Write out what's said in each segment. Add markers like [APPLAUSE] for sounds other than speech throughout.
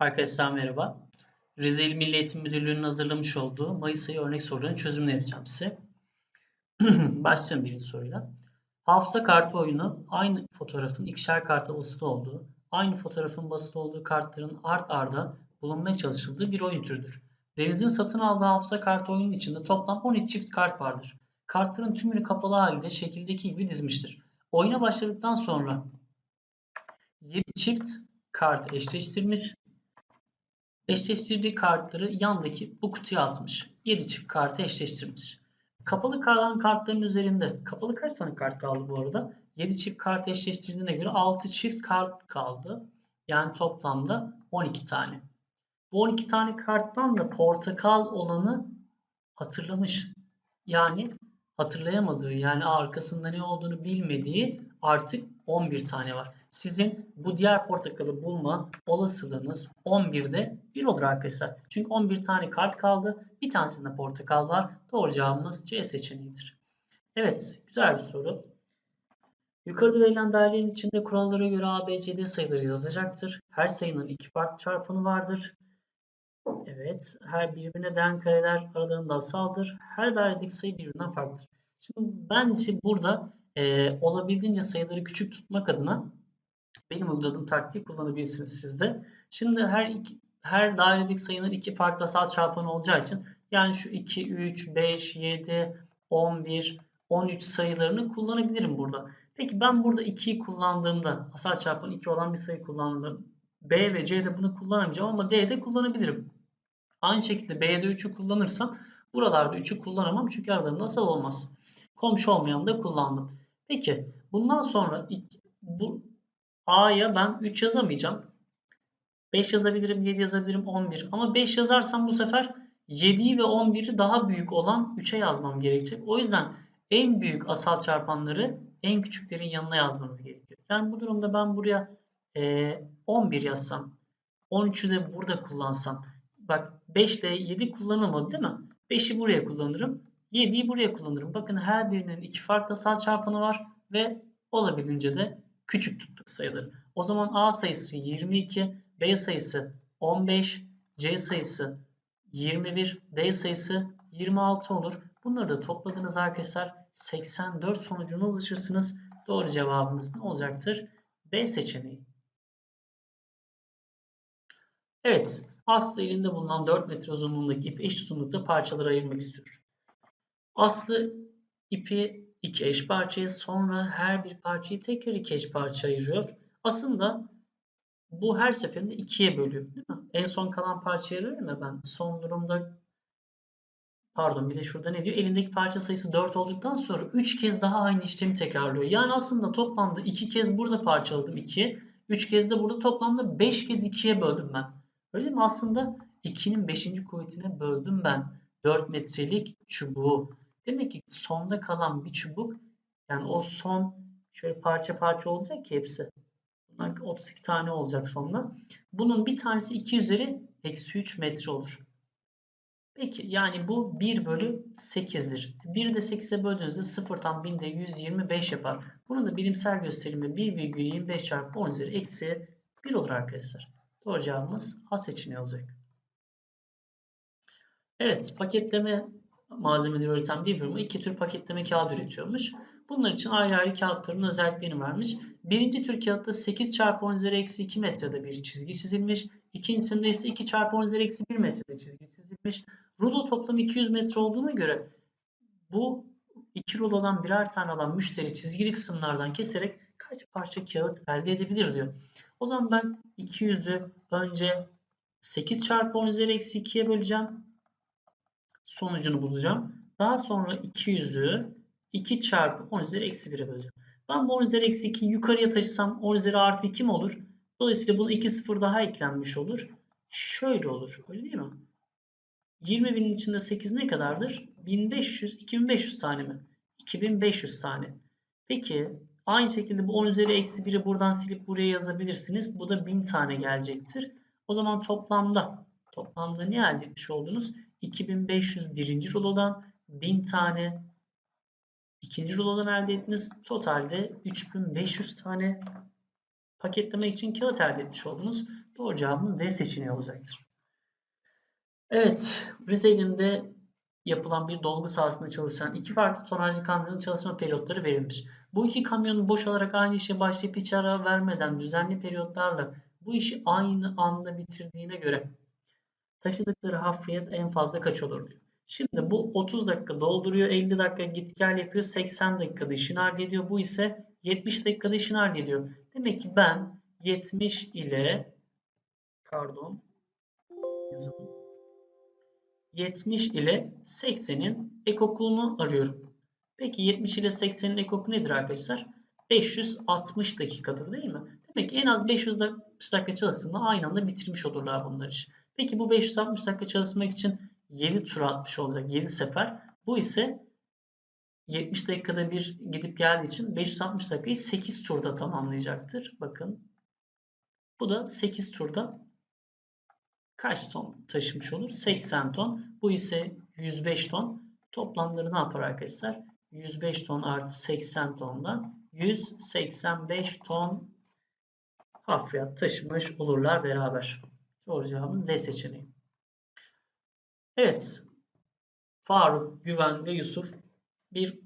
Arkadaşlar merhaba. Rize İl Milli Eğitim Müdürlüğü'nün hazırlamış olduğu Mayıs ayı örnek sorularının çözümünü yapacağım size. [CLEARS THROAT] Başlayalım birinci soruyla. Hafıza kartı oyunu aynı fotoğrafın ikişer karta basılı olduğu, aynı fotoğrafın basılı olduğu kartların art arda bulunmaya çalışıldığı bir oyun türüdür. Deniz'in satın aldığı hafıza kartı oyunun içinde toplam 12 çift kart vardır. Kartların tümünü kapalı halde şekildeki gibi dizmiştir. Oyuna başladıktan sonra 7 çift kart eşleştirmiş Eşleştirdiği kartları yandaki bu kutuya atmış. 7 çift kartı eşleştirmiş. Kapalı kalan kartların üzerinde kapalı kaç tane kart kaldı bu arada? 7 çift kart eşleştirdiğine göre 6 çift kart kaldı. Yani toplamda 12 tane. Bu 12 tane karttan da portakal olanı hatırlamış. Yani hatırlayamadığı yani arkasında ne olduğunu bilmediği artık 11 tane var. Sizin bu diğer portakalı bulma olasılığınız 11'de 1 olur arkadaşlar. Çünkü 11 tane kart kaldı. Bir tanesinde portakal var. Doğru cevabımız C seçeneğidir. Evet, güzel bir soru. Yukarıda verilen dairenin içinde kurallara göre A, B, C, D sayıları yazılacaktır. Her sayının iki farklı çarpanı vardır. Evet, her birbirine değen kareler aralarında asaldır. Her dairedeki sayı birbirinden farklıdır. Şimdi bence burada e, olabildiğince sayıları küçük tutmak adına benim uyguladığım taktiği kullanabilirsiniz siz de. Şimdi her iki, her dairedeki sayının iki farklı asal çarpanı olacağı için yani şu 2, 3, 5, 7, 11, 13 sayılarını kullanabilirim burada. Peki ben burada 2'yi kullandığımda asal çarpanı 2 olan bir sayı kullandığımda B ve C'de bunu kullanamayacağım ama D'de kullanabilirim. Aynı şekilde B'de 3'ü kullanırsam buralarda 3'ü kullanamam çünkü aralarında asal olmaz. Komşu olmayanı da kullandım. Peki bundan sonra bu A'ya ben 3 yazamayacağım. 5 yazabilirim, 7 yazabilirim, 11. Ama 5 yazarsam bu sefer 7'yi ve 11'i daha büyük olan 3'e yazmam gerekecek. O yüzden en büyük asal çarpanları en küçüklerin yanına yazmanız gerekiyor. Yani bu durumda ben buraya e, 11 yazsam, 13'ü de burada kullansam. Bak 5 ile 7 kullanılmadı değil mi? 5'i buraya kullanırım. 7'yi buraya kullanırım. Bakın her birinin iki farklı asal çarpanı var ve olabildiğince de küçük tuttuk sayıları. O zaman A sayısı 22, B sayısı 15, C sayısı 21, D sayısı 26 olur. Bunları da topladığınız arkadaşlar 84 sonucuna ulaşırsınız. Doğru cevabımız ne olacaktır? B seçeneği. Evet, Aslı elinde bulunan 4 metre uzunluğundaki ipi eş uzunlukta parçalara ayırmak istiyor. Aslı ipi iki eş parçaya sonra her bir parçayı tekrar iki eş parça ayırıyor. Aslında bu her seferinde ikiye bölüyor değil mi? En son kalan parçayı ayırıyorum ya ben. Son durumda pardon bir de şurada ne diyor? Elindeki parça sayısı 4 olduktan sonra 3 kez daha aynı işlemi tekrarlıyor. Yani aslında toplamda 2 kez burada parçaladım 2'ye. 3 kez de burada toplamda 5 kez 2'ye böldüm ben. Öyle mi? Aslında 2'nin 5. kuvvetine böldüm ben 4 metrelik çubuğu. Demek ki sonda kalan bir çubuk yani o son şöyle parça parça olacak ki hepsi. Bunlar 32 tane olacak sonda. Bunun bir tanesi 2 üzeri eksi 3 metre olur. Peki yani bu 1 bölü 8'dir. 1'i de 8'e böldüğünüzde 0'tan 1000'de 125 yapar. Bunun da bilimsel gösterimi 1,25 çarpı 10 üzeri eksi 1 olur arkadaşlar. Doğru cevabımız A seçeneği olacak. Evet paketleme malzemeleri üreten bir firma iki tür paketleme kağıdı üretiyormuş. Bunlar için ayrı ayrı kağıtların özelliklerini vermiş. Birinci tür kağıtta 8 çarpı 10 üzeri eksi 2 metrede bir çizgi çizilmiş. İkincisinde ise 2 çarpı 10 üzeri eksi 1 metrede çizgi çizilmiş. Rulo toplamı 200 metre olduğuna göre bu iki rulodan birer tane alan müşteri çizgili kısımlardan keserek kaç parça kağıt elde edebilir diyor. O zaman ben 200'ü önce 8 çarpı 10 üzeri eksi 2'ye böleceğim sonucunu bulacağım. Daha sonra 200'ü 2 çarpı 10 üzeri eksi 1'e böleceğim. Ben bu 10 üzeri eksi 2'yi yukarıya taşısam 10 üzeri artı 2 mi olur? Dolayısıyla buna 2 sıfır daha eklenmiş olur. Şöyle olur. Öyle değil mi? 20 binin içinde 8 ne kadardır? 1500, 2500 tane mi? 2500 tane. Peki aynı şekilde bu 10 üzeri eksi 1'i buradan silip buraya yazabilirsiniz. Bu da 1000 tane gelecektir. O zaman toplamda toplamda ne elde etmiş oldunuz? 2500 birinci rulodan 1000 tane ikinci rulodan elde ettiniz. Totalde 3500 tane paketleme için kağıt elde etmiş oldunuz. Doğru cevabımız D seçeneği olacaktır. Evet, Rize ilinde yapılan bir dolgu sahasında çalışan iki farklı tonajlı kamyonun çalışma periyotları verilmiş. Bu iki kamyonun boş olarak aynı işe başlayıp hiç ara vermeden düzenli periyotlarla bu işi aynı anda bitirdiğine göre taşıdıkları hafriyet en fazla kaç olur diyor. Şimdi bu 30 dakika dolduruyor, 50 dakika git gel yapıyor, 80 dakikada işini hallediyor. Bu ise 70 dakikada işini hallediyor. Demek ki ben 70 ile pardon yazalım. 70 ile 80'in ekokunu arıyorum. Peki 70 ile 80'in ekoku nedir arkadaşlar? 560 dakikadır değil mi? Demek ki en az 560 dakika çalışsın aynı anda bitirmiş olurlar bunlar iş. Peki bu 560 dakika çalışmak için 7 tur atmış olacak. 7 sefer. Bu ise 70 dakikada bir gidip geldiği için 560 dakikayı 8 turda tamamlayacaktır. Bakın. Bu da 8 turda kaç ton taşımış olur? 80 ton. Bu ise 105 ton. Toplamları ne yapar arkadaşlar? 105 ton artı 80 tondan 185 ton hafriyat taşımış olurlar beraber. Doğru cevabımız D seçeneği. Evet. Faruk, Güven ve Yusuf bir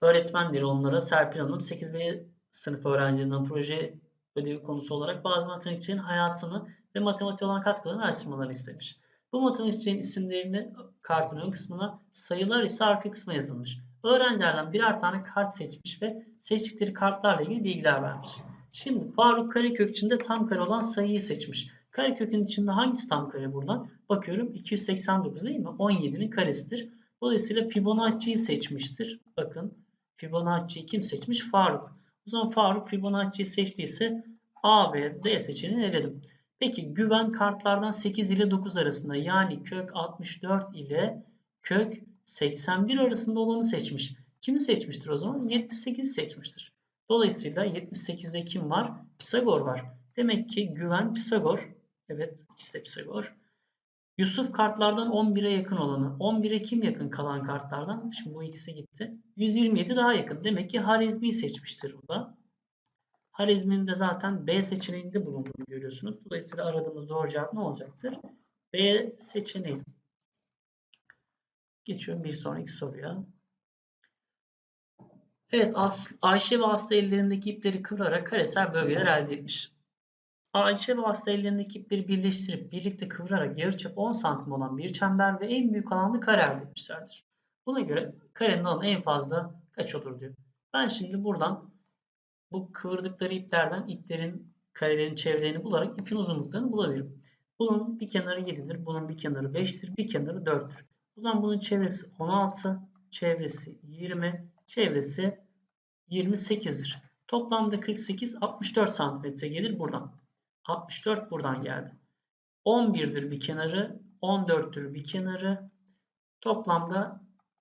öğretmendir onlara. Serpil Hanım 8B sınıf öğrencilerinden proje ödevi konusu olarak bazı matematikçilerin hayatını ve matematiğe olan katkılarını araştırmalarını istemiş. Bu matematikçilerin isimlerini kartın ön kısmına, sayılar ise arka kısma yazılmış. Öğrencilerden birer tane kart seçmiş ve seçtikleri kartlarla ilgili bilgiler vermiş. Şimdi Faruk karekök içinde tam kare olan sayıyı seçmiş. Karekökün içinde hangisi tam kare buradan? Bakıyorum 289 değil mi? 17'nin karesidir. Dolayısıyla Fibonacci'yi seçmiştir. Bakın Fibonacci'yi kim seçmiş? Faruk. O zaman Faruk Fibonacci'yi seçtiyse A ve D seçeneğini eledim. Peki güven kartlardan 8 ile 9 arasında yani kök 64 ile kök 81 arasında olanı seçmiş. Kimi seçmiştir o zaman? 78 seçmiştir. Dolayısıyla 78'de kim var? Pisagor var. Demek ki güven Pisagor. Evet ikisi de Pisagor. Yusuf kartlardan 11'e yakın olanı. 11'e kim yakın kalan kartlardan? Şimdi bu ikisi gitti. 127 daha yakın. Demek ki Harizmi'yi seçmiştir burada. Harizmi'nin de zaten B seçeneğinde bulunduğunu görüyorsunuz. Dolayısıyla aradığımız doğru cevap ne olacaktır? B seçeneği. Geçiyorum bir sonraki soruya. Evet Ayşe ve hasta ellerindeki ipleri kıvırarak karesel bölgeler elde etmiş. Ve hasta ellerindeki ipleri birleştirip birlikte kıvırarak yarıçapı 10 santim olan bir çember ve en büyük alanda kare elde etmişlerdir. Buna göre karenin alanı en fazla kaç olur diyor. Ben şimdi buradan bu kıvırdıkları iplerden iplerin karelerin çevrelerini bularak ipin uzunluklarını bulabilirim. Bunun bir kenarı 7'dir, bunun bir kenarı 5'tir, bir kenarı 4'tür. O zaman bunun çevresi 16, çevresi 20, çevresi 28'dir. Toplamda 48, 64 santimetre gelir buradan. 64 buradan geldi. 11'dir bir kenarı, 14'tür bir kenarı. Toplamda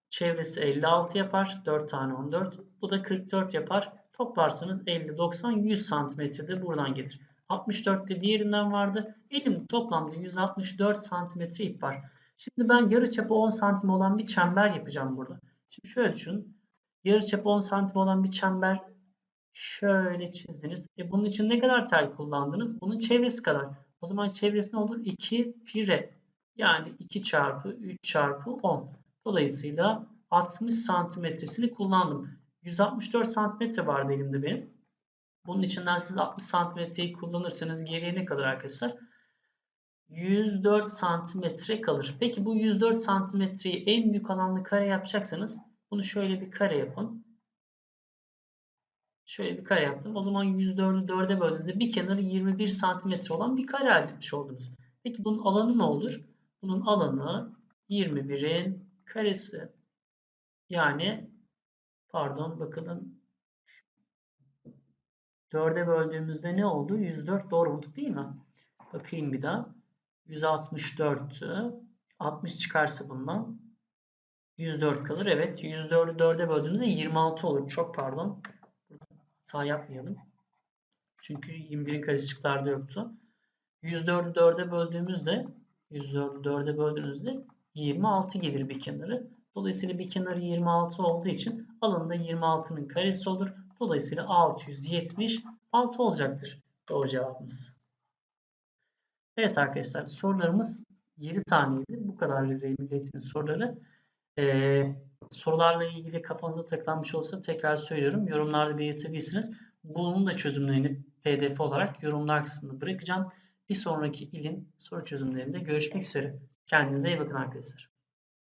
çevresi 56 yapar. 4 tane 14. Bu da 44 yapar. Toplarsanız 50, 90, 100 santimetre de buradan gelir. 64 de diğerinden vardı. Elimde toplamda 164 santimetre ip var. Şimdi ben yarıçapı 10 santim olan bir çember yapacağım burada. Şimdi şöyle düşünün. Yarıçapı 10 santim olan bir çember şöyle çizdiniz. E bunun için ne kadar tel kullandınız? Bunun çevresi kadar. O zaman çevresi ne olur? 2 pire. Yani 2 çarpı 3 çarpı 10. Dolayısıyla 60 santimetresini kullandım. 164 santimetre vardı elimde benim. Bunun içinden siz 60 santimetreyi kullanırsanız geriye ne kadar arkadaşlar? 104 santimetre kalır. Peki bu 104 santimetreyi en büyük alanlı kare yapacaksanız bunu şöyle bir kare yapın. Şöyle bir kare yaptım. O zaman 104'ü 4'e böldüğünüzde bir kenarı 21 santimetre olan bir kare elde etmiş oldunuz. Peki bunun alanı ne olur? Bunun alanı 21'in karesi. Yani pardon bakalım 4'e böldüğümüzde ne oldu? 104 doğru bulduk değil mi? Bakayım bir daha. 164'tü. 60 çıkarsa bundan 104 kalır. Evet 104'ü 4'e böldüğümüzde 26 olur. Çok pardon. Hata yapmayalım. Çünkü 21'in karesi şıklarda yoktu. 104'ü 4'e böldüğümüzde 104'ü 4'e böldüğünüzde 26 gelir bir kenarı. Dolayısıyla bir kenarı 26 olduğu için alanında 26'nın karesi olur. Dolayısıyla 676 olacaktır. Doğru cevabımız. Evet arkadaşlar sorularımız 7 taneydi. Bu kadar Rize İl Milli soruları. Ee, sorularla ilgili kafanıza takılan olsa tekrar söylüyorum. Yorumlarda belirtebilirsiniz. Bunun da çözümlerini pdf olarak yorumlar kısmında bırakacağım. Bir sonraki ilin soru çözümlerinde görüşmek üzere. Kendinize iyi bakın arkadaşlar.